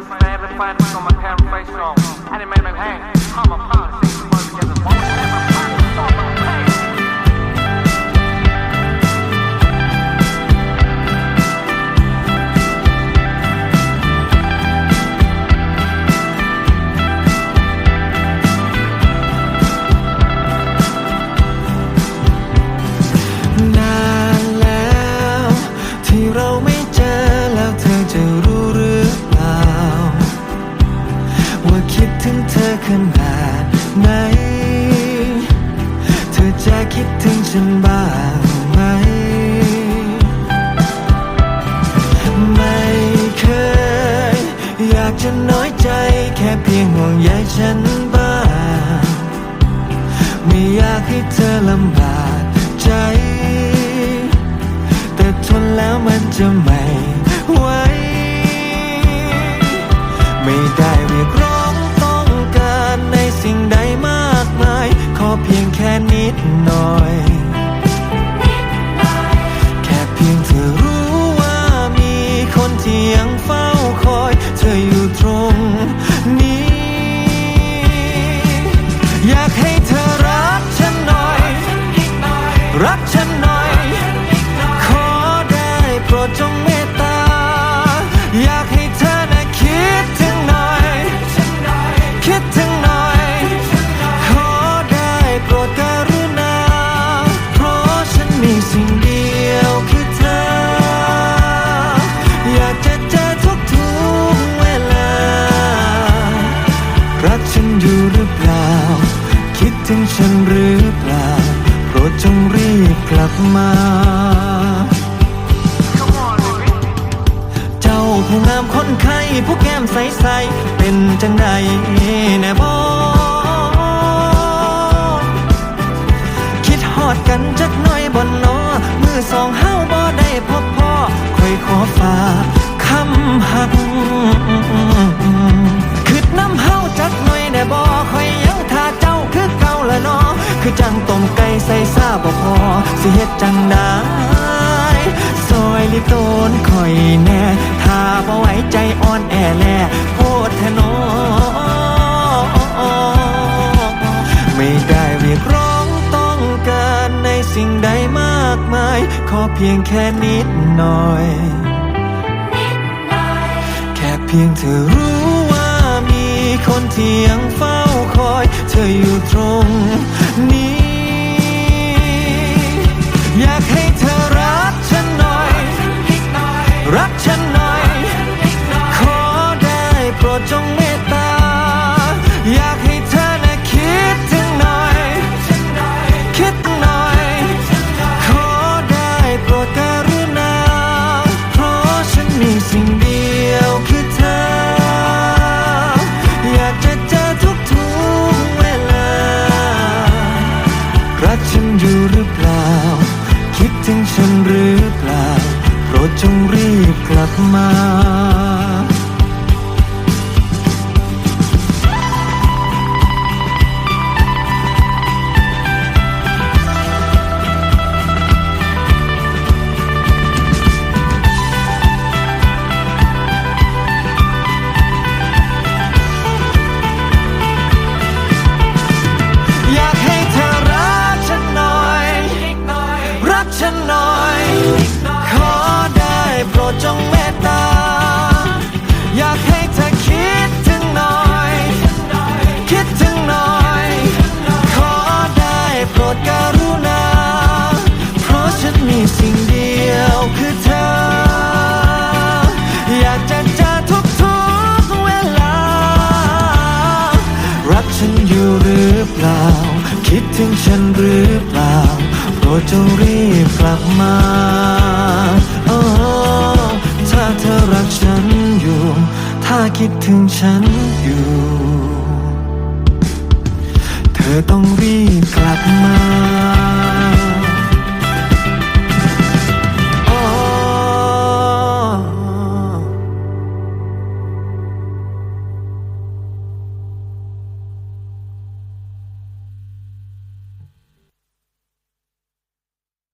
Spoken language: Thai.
friends, they had to find me on my parent face show. I didn't make hang. ให้เธอลำบากใจ แต่ทนแล้วมันจะไม่ไหวไม่ได้เรียกร้องต้องการในสิ่งใดมากมาย ขอเพียงแค่นิดหน่อย แค่เพียงเธอรู้ว่ามีคนที่ยังเฝ้าคอย เธออยู่ตรงนี้ อยากให้เธอ อยู่หรือเปล่า คิดถึงฉันหรือเปล่า โปรดจงรีบกลับมา เจ้าผู้งามคนไข้ผู้แก้มใสๆเป็นจังใดแน่บอคิดฮอดกันจักหน่อยบนนอมือสองเฮาบ่ได้พบพ่อคอยขอฝา เฮ็ดจังได้ซอยลิโตนคอยแน่ถ้าบ่ไหวใจอ่อนแอแลโพดทนอไม่ได้เรียกร้องต้องการในสิ่งใดมากมาย ขอเพียงแค่นิดหน่อย แค่เพียงเธอรู้ว่ามีคนที่ยังเฝ้าคอย เธออยู่ตรงนี้ อยากให้ มีสิ่งเดียวคือเธอ อยากจะเจอทุกทุกๆเวลา รักฉันอยู่หรือเปล่า คิดถึงฉันหรือเปล่า โปรดจงรีบกลับมาโอ้ถ้าเธอรักฉันอยู่ ถ้าคิดถึงฉันอยู่ เธอต้องรีบกลับมา